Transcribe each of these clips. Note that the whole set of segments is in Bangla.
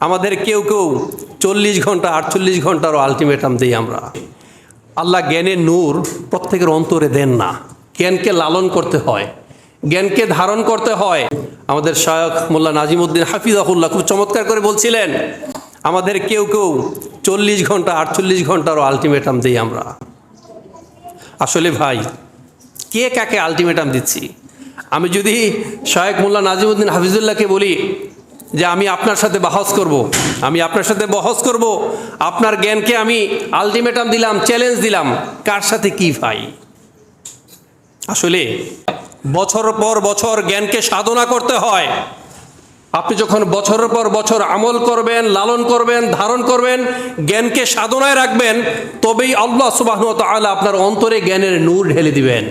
আমাদের কেউ কেউ চল্লিশ ঘণ্টা, আটচল্লিশ ঘন্টারও আলটিমেটাম দিই আমরা। আল্লাহ জ্ঞানের নূর প্রত্যেকের অন্তরে দেন না। জ্ঞানকে লালন করতে হয়, জ্ঞানকে ধারণ করতে হয়। আমাদের শায়ক মোল্লা নাজিমুদ্দিন হাফিজাহুল্লাহ খুব চমৎকার করে বলছিলেন, আমাদের কেউ কেউ চল্লিশ ঘণ্টা, আটচল্লিশ ঘন্টারও আলটিমেটাম দিই আমরা। আসলে ভাই, কে কাকে আলটিমেটাম দিচ্ছি? আমি যদি শায়েক মোল্লা নাজিমুদ্দিন হাফিজুল্লাহকে বলি যে আমি আপনার সাথে বহস করব। আমি আপনার সাথে বহস করব। আপনার জ্ঞানকে আমি আলটিমেটাম দিলাম চ্যালেঞ্জ দিলাম। কার সাথে কি ভাই? আসলে বছর পর বছর জ্ঞানকে সাধনা করতে হয়। আপনি যখন বছরের পর বছর আমল করবেন, লালন করবেন, ধারণ করবেন, জ্ঞানকে সাধনায় রাখবেন, তবেই আল্লাহ সুবাহ আল্লাহ আপনার অন্তরে জ্ঞানের নূর ঢেলে দিবেন।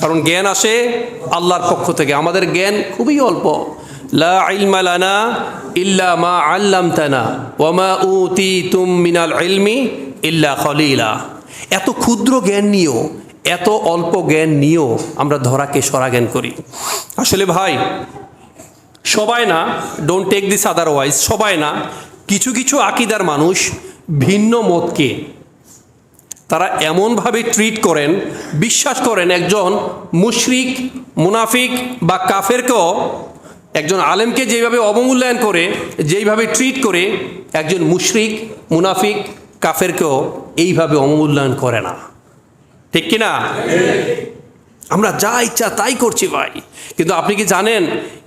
কারণ জ্ঞান আসে আল্লাহর পক্ষ থেকে। আমাদের জ্ঞান খুবই অল্প। লা ইলমা লানা ইল্লা মা আল্লামতানা ওয়া মা উতিতুম মিনাল ইলমি ইল্লা এত ক্ষুদ্র জ্ঞান নিয়েও, এত অল্প জ্ঞান নিয়েও আমরা ধরাকে সরা জ্ঞান করি। আসলে ভাই, সবাই না ডোন্ট টেক দিস আদারওয়াইজ সবাই না, কিছু কিছু আকিদার মানুষ ভিন্ন মতকে তারা এমনভাবে ট্রিট করেন, বিশ্বাস করেন একজন মুশরিক, মুনাফিক বা কাফেরকেও একজন আলেমকে যেভাবে অবমূল্যায়ন করে, যেইভাবে ট্রিট করে, একজন মুশরিক, মুনাফিক, কাফেরকেও এইভাবে অবমূল্যায়ন করে না। ঠিক কি না আমরা যা ইচ্ছা তাই করছি ভাই। কিন্তু আপনি কি জানেন,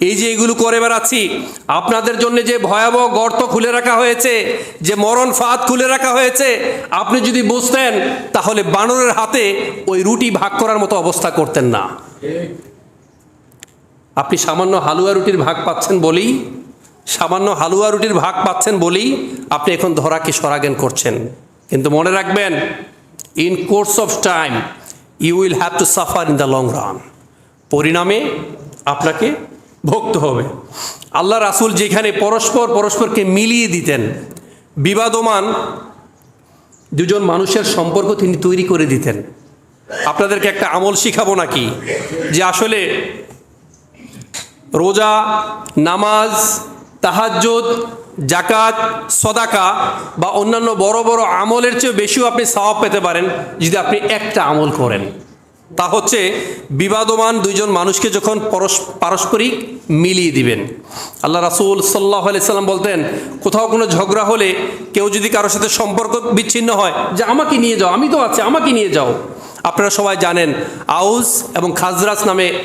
এই যে এগুলো করে বেড়াচ্ছি, আপনাদের জন্য যে ভয়াবহ গর্ত খুলে রাখা হয়েছে, যে মরণ ফাঁদ খুলে রাখা হয়েছে, আপনি যদি বুঝতেন, তাহলে বানরের হাতে ওই রুটি ভাগ করার মতো অবস্থা করতেন না। আপনি সামান্য হালুয়া রুটির ভাগ পাচ্ছেন বলেই, সামান্য হালুয়া রুটির ভাগ পাচ্ছেন বলেই আপনি এখন ধরাকে সরাগেন করছেন। কিন্তু মনে রাখবেন in course of time you will have to suffer in the long run পরিণামে আপনাকে ভুগতে হবে। আল্লাহ রাসুল যেখানে পরস্পর পরস্পরকে মিলিয়ে দিতেন, বিবাদমান দুজন মানুষের সম্পর্ক তিনি তৈরি করে দিতেন। আপনাদেরকে একটা আমল শিখাবো নাকি? যে আসলে রোজা, নামাজ, তাহাজ্জুদ জাকাত সদাকা বা অন্যান্য বড় বড় আমলের চেয়ে বেশিও আপনি সওয়াব পেতে পারেন যদি আপনি একটা আমল করেন। তা হচ্ছে বিবাদমান দুইজন মানুষকে যখন পরস- পারস্পরিক মিলিয়ে দিবেন। আল্লাহ রাসুল সাল্লাহ সাল্লাম বলতেন, কোথাও কোনো ঝগড়া হলে কেউ যদি কারোর সাথে সম্পর্ক বিচ্ছিন্ন হয়, যে আমাকে নিয়ে যাও, আমি তো আছি, আমাকে নিয়ে যাও। আপনারা সবাই জানেন, আউস এবং খাজরাস নামে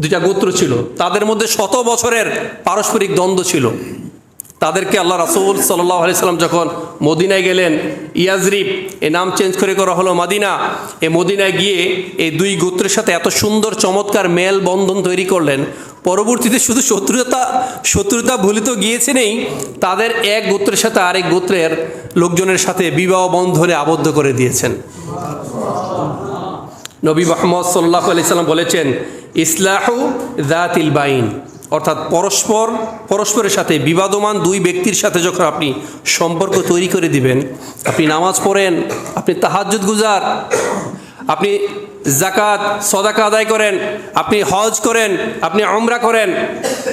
দুইটা গোত্র ছিল। তাদের মধ্যে শত বছরের পারস্পরিক দ্বন্দ্ব ছিল। তাদেরকে আল্লাহ রাসুল সাল্লাহ সাল্লাম যখন মদিনায় গেলেন, ইয়াজরিব, এ নাম চেঞ্জ করে করা হলো মাদিনা। এ মদিনায় গিয়ে এই দুই গোত্রের সাথে এত সুন্দর, চমৎকার মেল বন্ধন তৈরি করলেন। পরবর্তীতে শুধু শত্রুতা শত্রুতা ভুলিত গিয়েছে নেই, তাদের এক গোত্রের সাথে আরেক গোত্রের লোকজনের সাথে বিবাহ বন্ধনে আবদ্ধ করে দিয়েছেন। নবী মোহাম্মদ সাল্লাহ আলাইসাল্লাম বলেছেন, ইসলাহু জাতিল বাইন। অর্থাৎ পরস্পর, পরস্পরের সাথে বিবাদমান দুই ব্যক্তির সাথে যখন আপনি সম্পর্ক তৈরি করে দিবেন, আপনি নামাজ পড়েন, আপনি তাহাজ্জুদ গুজার, আপনি জাকাত সদাকা আদায় করেন, আপনি হজ করেন, আপনি অমরা করেন,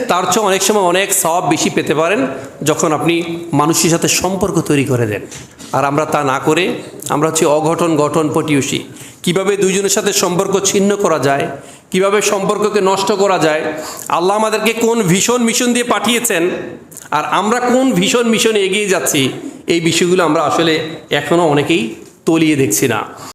তার চেয়ে অনেক সময় অনেক সব বেশি পেতে পারেন যখন আপনি মানুষের সাথে সম্পর্ক তৈরি করে দেন। আর আমরা তা না করে আমরা হচ্ছে অঘটন গঠন পটিউসি কীভাবে দুইজনের সাথে সম্পর্ক ছিন্ন করা যায়, কীভাবে সম্পর্ককে নষ্ট করা যায়, আল্লাহ আমাদেরকে কোন ভীষণ মিশন দিয়ে পাঠিয়েছেন, আর আমরা কোন ভীষণ মিশনে এগিয়ে যাচ্ছি, এই বিষয়গুলো আমরা আসলে এখনও অনেকেই তলিয়ে দেখছি না।